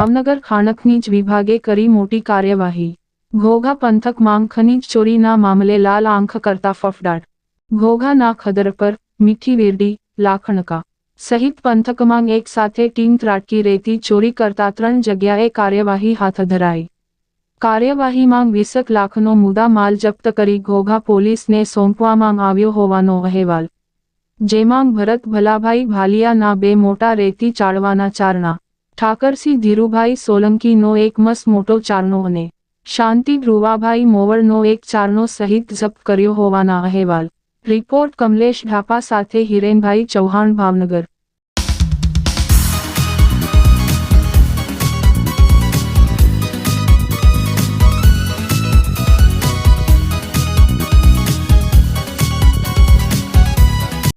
ભાવનગર ખાણખનીજ વિભાગે કરી મોટી કાર્યવાહી. ઘોઘા પંથકમાં ખનીજ ચોરીના મામલે લાલ આંખ કરતા ફફડાટ. ઘોઘાના ખદર પર મીઠી વેરડી, લાખણકા. સહિત પંથકમાં એક સાથે ટીમ ત્રાટકી રેતી ચોરી કરતા ત્રણ જગ્યાએ કાર્યવાહી હાથ ધરાઈ. કાર્યવાહીમાં વીસક લાખનો મુદ્દા માલ જપ્ત કરી ઘોઘા પોલીસને સોંપવામાં આવ્યો હોવાનો અહેવાલ. જેમાં ભરત ભલાભાઈ ભાલિયાના બે મોટા રેતી ચાળવાના ચારણા. ઠાકરસિંહ ધીરુભાઈ સોલંકીનો એક મસ મોટો ચારનો અને શાંતિ ધ્રુવાભાઈ મોવળનો એક ચારનો સહિત જપ્ત કર્યો હોવાના અહેવાલ. રિપોર્ટ કમલેશ ઢાપા સાથે હિરેનભાઈ ચૌહાણ, ભાવનગર.